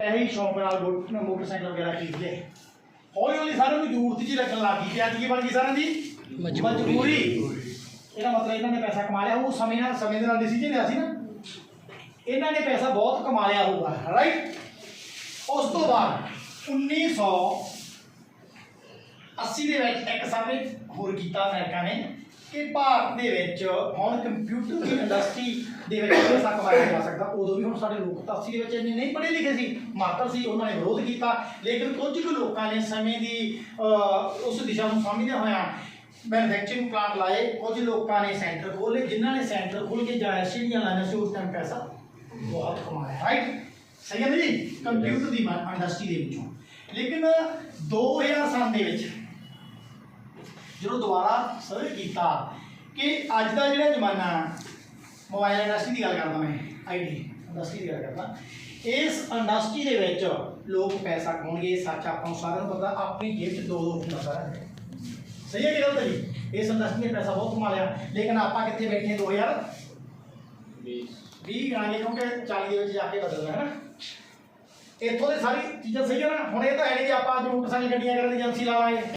ਇਹੀ ਸ਼ੌਂਕ ਨਾਲ ਮੋਟਰਸਾਈਕਲ ਵਗੈਰਾ ਖਰੀਦਦੇ ਹੌਲੀ ਹੌਲੀ ਸਾਰਿਆਂ ਨੂੰ ਜ਼ਰੂਰਤ ਜੀ ਲੱਗਣ ਲੱਗ ਗਈ ਤੇ ਅੱਜ ਕੀ ਬਣ ਗਈ ਸਾਰਿਆਂ ਦੀ? ਮਜਬੂਰੀ। ਇਹਦਾ ਮਤਲਬ ਇਹਨਾਂ ਨੇ ਪੈਸਾ ਕਮਾ ਲਿਆ। ਉਹ ਸਮੇਂ ਨਾਲ ਸਮੇਂ ਦੇ ਨਾਲ ਡਿਸੀਜਨ ਲਿਆ ਸੀ ਨਾ। ਇਹਨਾਂ ਨੇ ਪੈਸਾ ਬਹੁਤ ਕਮਾ ਲਿਆ ਹੋਊਗਾ ਰਾਈਟ ਉਸ ਤੋਂ ਬਾਅਦ 1980 ਦੇ ਵਿੱਚ ਇੱਕ ਸਰਵੇ ਹੋਰ ਕੀਤਾ ਅਮਰੀਕਾ ਨੇ ਕਿ ਭਾਰਤ ਦੇ ਵਿੱਚ ਹੁਣ ਕੰਪਿਊਟਰ ਦੀ ਇੰਡਸਟਰੀ ਦੇ ਵਿੱਚ ਪੈਸਾ ਕਮਾਇਆ ਜਾ ਸਕਦਾ? ਉਦੋਂ ਵੀ ਹੁਣ ਸਾਡੇ ਲੋਕ ਤਾਂ 80 ਦੇ ਵਿੱਚ ਇੰਨੇ ਨਹੀਂ ਪੜ੍ਹੇ ਲਿਖੇ ਸੀ। ਮਾਤਰ ਸੀ, ਉਹਨਾਂ ਨੇ ਵਿਰੋਧ ਕੀਤਾ। ਲੇਕਿਨ ਕੁਝ ਕੁ ਲੋਕਾਂ ਨੇ ਸਮੇਂ ਦੀ ਉਸ ਦਿਸ਼ਾ ਨੂੰ ਸਮਝਦਿਆਂ ਹੋਇਆਂ ਮੈਨੂਫੈਕਚਰਿੰਗ ਪਲਾਂਟ ਲਾਏ। ਕੁਝ ਲੋਕਾਂ ਨੇ ਸੈਂਟਰ ਖੋਲ੍ਹੇ, ਜਿਨ੍ਹਾਂ ਨੇ ਸੈਂਟਰ ਖੋਲ੍ਹ ਕੇ ਜਾਂ ਐਸਟੀਡੀਆਂ ਲਾਈਆਂ ਸੀ, ਉਸ ਟਾਈਮ ਪੈਸਾ ਬਹੁਤ ਕਮਾਇਆ ਰਾਈਟ ਸਹੀ ਹੈ ਜੀ? ਕੰਪਿਊਟਰ ਦੀ ਇੰਡਸਟਰੀ ਦੇ ਵਿੱਚੋਂ। ਲੇਕਿਨ 2000 ਸਾਲ ਦੇ ਵਿੱਚ ਜਦੋਂ ਦੁਬਾਰਾ ਸਰਵੇ ਕੀਤਾ ਕਿ ਅੱਜ ਦਾ ਜਿਹੜਾ ਜ਼ਮਾਨਾ ਮੋਬਾਈਲ ਇੰਡਸਟਰੀ ਦੀ ਗੱਲ ਕਰਦਾ ਮੈਂ ਆਈਟੀ ਇੰਡਸਟਰੀ ਦੀ ਗੱਲ ਕਰਦਾ, ਇਸ ਇੰਡਸਟਰੀ ਦੇ ਵਿੱਚ ਲੋਕ ਪੈਸਾ ਕਮਾਉਣਗੇ ਸੱਚ ਆਪਾਂ ਨੂੰ ਸਾਰਿਆਂ ਨੂੰ ਪਤਾ, ਆਪਣੀ ਜੇਬ 'ਚ ਦੋ ਦੋ ਹੁੰਦਾ ਸਾਰਾ ਸਹੀ ਹੈ ਕਿ ਗਲਤ ਹੈ ਜੀ? ਇਸ ਇੰਡਸਟਰੀ ਨੇ ਪੈਸਾ ਬਹੁਤ ਕਮਾ ਲਿਆ, ਲੇਕਿਨ ਆਪਾਂ ਕਿੱਥੇ ਬੈਠੇ ਹਾਂ 2000 20 ਗਾਣੇ ਕਿਉਂਕਿ 40 ਦੇ ਵਿੱਚ ਜਾ ਕੇ ਬਦਲਦਾ ਹੈ ਨਾ। ਇੱਥੋਂ ਦੇ ਸਾਰੀ ਚੀਜ਼ਾਂ ਸਹੀ ਹੈ ਨਾ? ਹੁਣ ਇਹ ਤਾਂ ਹੈ ਨਹੀਂ ਆਪਾਂ ਅੱਜ ਮੋਟਰਸਾਈਕਲ ਗੱਡੀਆਂ ਕਰਨ ਦੀ ਏਜੰਸੀ ਲਾਵਾਂਗੇ